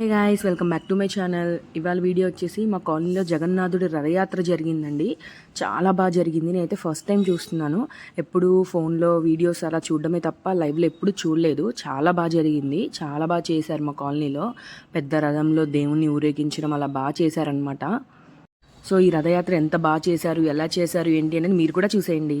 Hey guys welcome back to my channel ఇవాళ video వచ్చేసి మా కాలనీలో జగన్నాథుడి రథయాత్ర జరిగిందండి. చాలా బాగా జరిగింది. నేనైతే ఫస్ట్ టైం చూస్తున్నాను. ఎప్పుడు ఫోన్లో వీడియోస్ అలా చూడడమే తప్ప లైవ్లో ఎప్పుడు చూడలేదు. చాలా బాగా జరిగింది. చాలా బాగా చేశారు మా కాలనీలో. పెద్ద రథంలో దేవుణ్ణి ఊరేగించడం అలా బాగా చేశారనమాట సో ఈ రథయాత్ర ఎంత బాగా చేశారు? ఎలా చేశారు? ఏంటి అనేది మీరు కూడా చూసేయండి.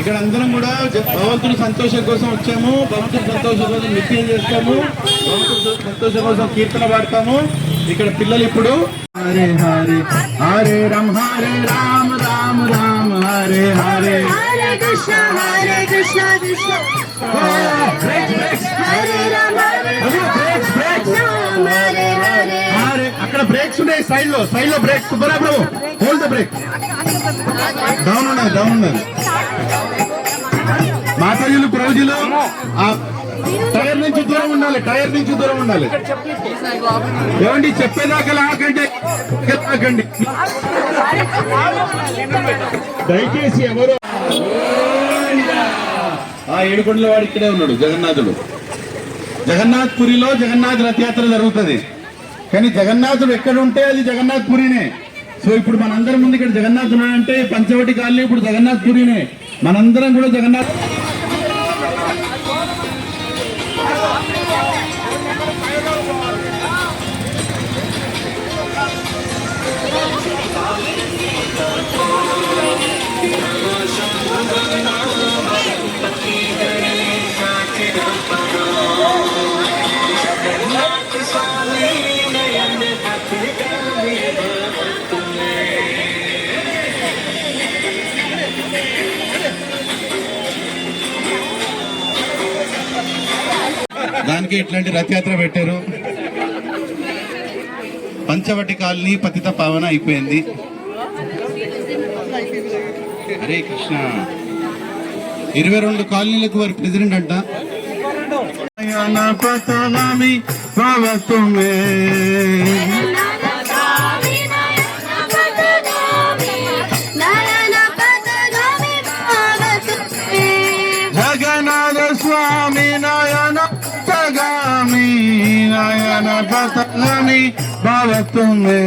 ఇక్కడ అందరం కూడా భగవంతుడి సంతోషం కోసం వచ్చాము. భగవంతుడి సంతోషం కోసం నిత్యం చేస్తాము. భగవంతుడి సంతోషం కోసం కీర్తన పాడతాము. ఇక్కడ పిల్లలు ఇప్పుడు Hare Hare Hare Ram Hare Ram Ram Ram Hare Hare. Hare Krishna, Hare Krishna, Krishna. Hare Ram, Hare Ram, Hare Hare. Hare అక్కడ బ్రేక్స్ ఉన్నాయి సైడ్లో సైడ్లో బ్రేక్ సుబ్బరాబు హోల్డ్ ద బ్రేక్ డౌన్ ఉండాలి డౌన్ ఉండాలి. మాతాజీలు ప్రజలు టైర్ నుంచి దూరం ఉండాలి టైర్ నుంచి దూరం ఉండాలి. ఏమండి చెప్పేదాకా లాగండి లాగండి. దయచేసి ఎవరు? ఆ ఏడుకొండల వాడు ఇక్కడే ఉన్నాడు జగన్నాథుడు. జగన్నాథ్ పురిలో జగన్నాథ్ రథయాత్ర జరుగుతుంది. కానీ జగన్నాథుడు ఎక్కడ ఉంటే అది జగన్నాథ్ పురినే సో ఇప్పుడు మనందరి ముందు ఇక్కడ జగన్నాథ్ ఉన్నాడంటే పంచవటి కాలనీ ఇప్పుడు జగన్నాథ్ పురినే మనందరం కూడా జగన్నాథ్ దానికి ఇట్లాంటి రథయాత్ర పెట్టారు. పంచవటి కాలనీ పతిత పావన అయిపోయింది. హరే కృష్ణ. ఇరవై రెండు కాలనీలకు వారి ప్రెసిడెంట్ అంట. పతనామి Patagami, Bhavatame.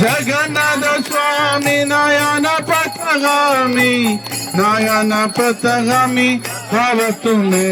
జగన్నాథ స్వామి నయన పతగామి నయన పతగామి భావతుమే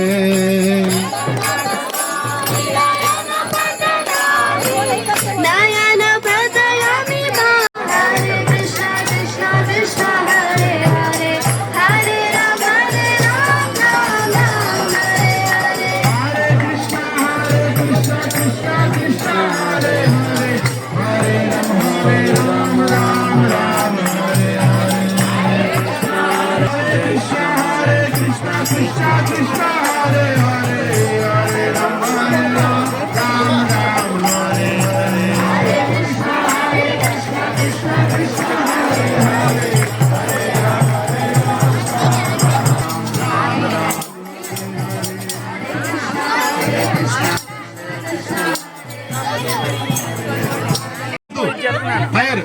ఫైర్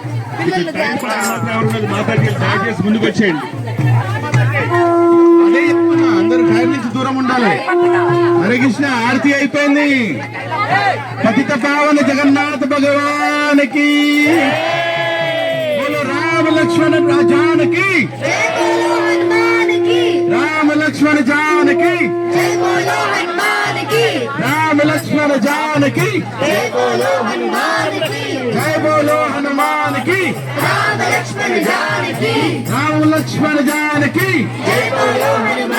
దయచేసి ముందుకు వచ్చేయండి కావాలి. హరికృష్ణ ఆర్తి అయిపోయింది. పతిత పావన జగన్నాథ భగవానికి రామలక్ష్మణ రాజానికి రామ లక్ష్మణ జానకి రామ జానకి జయ బోలో హనుమానికి రామలక్ష్మణ జానకి రామ జానకి జయ బోలో హనుమానికి